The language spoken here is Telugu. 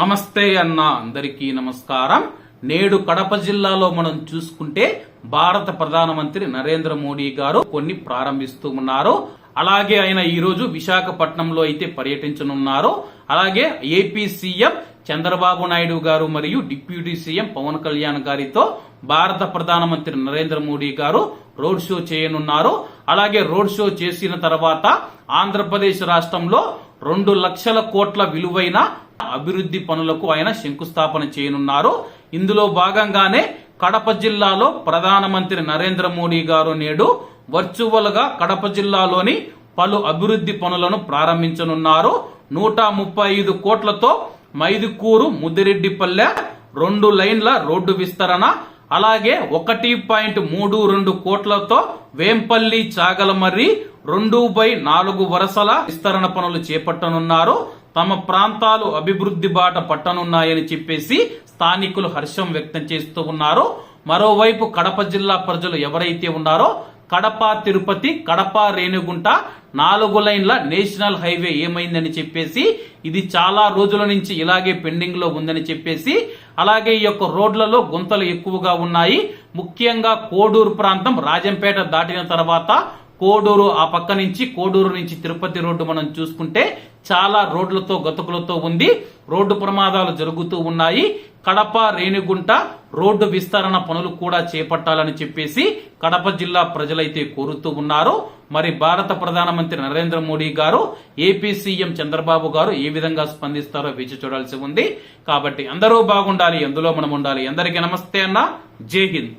నమస్తే అన్న అందరికీ నమస్కారం. నేడు కడప జిల్లాలో మనం చూసుకుంటే భారత ప్రధానమంత్రి నరేంద్ర మోడీ గారు కొన్ని ప్రారంభిస్తూ ఉన్నారు. అలాగే ఆయన ఈరోజు విశాఖపట్నంలో అయితే పర్యటించనున్నారు. అలాగే ఏపీ సీఎం చంద్రబాబు నాయుడు గారు మరియు డిప్యూటీ సీఎం పవన్ కళ్యాణ్ గారితో భారత ప్రధానమంత్రి నరేంద్ర మోడీ గారు రోడ్ షో చేయనున్నారు. అలాగే రోడ్ షో చేసిన తర్వాత ఆంధ్రప్రదేశ్ రాష్ట్రంలో రెండు లక్షల కోట్ల విలువైన అభివృద్ధి పనులకు ఆయన శంకుస్థాపన చేయనున్నారు. ఇందులో భాగంగానే కడప జిల్లాలో ప్రధానమంత్రి నరేంద్ర మోడీ గారు నేడు వర్చువల్గా కడప జిల్లాలోని పలు అభివృద్ధి పనులను ప్రారంభించనున్నారు. నూట ముప్పై ఐదు కోట్లతో మైదుకూరు ముదిరెడ్డిపల్లె రెండు లైన్ల రోడ్డు విస్తరణ అలాగే ఒకటి పాయింట్ మూడు రెండు కోట్లతో వేంపల్లి చాగలమర్రి రెండు బై నాలుగు వరుసల విస్తరణ పనులు చేపట్టనున్నారు. తమ ప్రాంతాలు అభివృద్ధి బాట పట్టనున్నాయని చెప్పేసి స్థానికులు హర్షం వ్యక్తం చేస్తూ ఉన్నారు. మరోవైపు కడప జిల్లా ప్రజలు ఎవరైతే ఉన్నారో కడప తిరుపతి కడప రేణుగుంట నాలుగు లైన్ల నేషనల్ హైవే ఏమైందని చెప్పేసి ఇది చాలా రోజుల నుంచి ఇలాగే పెండింగ్లో ఉందని చెప్పేసి అలాగే ఈ యొక్క రోడ్లలో గుంతలు ఎక్కువగా ఉన్నాయి. ముఖ్యంగా కోడూరు ప్రాంతం రాజంపేట దాటిన తర్వాత కోడూరు ఆ పక్క నుంచి కోడూరు నుంచి తిరుపతి రోడ్డు మనం చూసుకుంటే చాలా రోడ్లతో గతుకులతో ఉంది. రోడ్డు ప్రమాదాలు జరుగుతూ ఉన్నాయి. కడప రేణిగుంట రోడ్డు విస్తరణ పనులు కూడా చేపట్టాలని చెప్పేసి కడప జిల్లా ప్రజలైతే కోరుతూ ఉన్నారు. మరి భారత ప్రధానమంత్రి నరేంద్ర మోడీ గారు ఏపీ సీఎం చంద్రబాబు గారు ఏ విధంగా స్పందిస్తారో వేచి చూడాల్సి ఉంది. కాబట్టి అందరూ బాగుండాలి ఎందులో మనం ఉండాలి. అందరికీ నమస్తే అన్న. జై హింద్.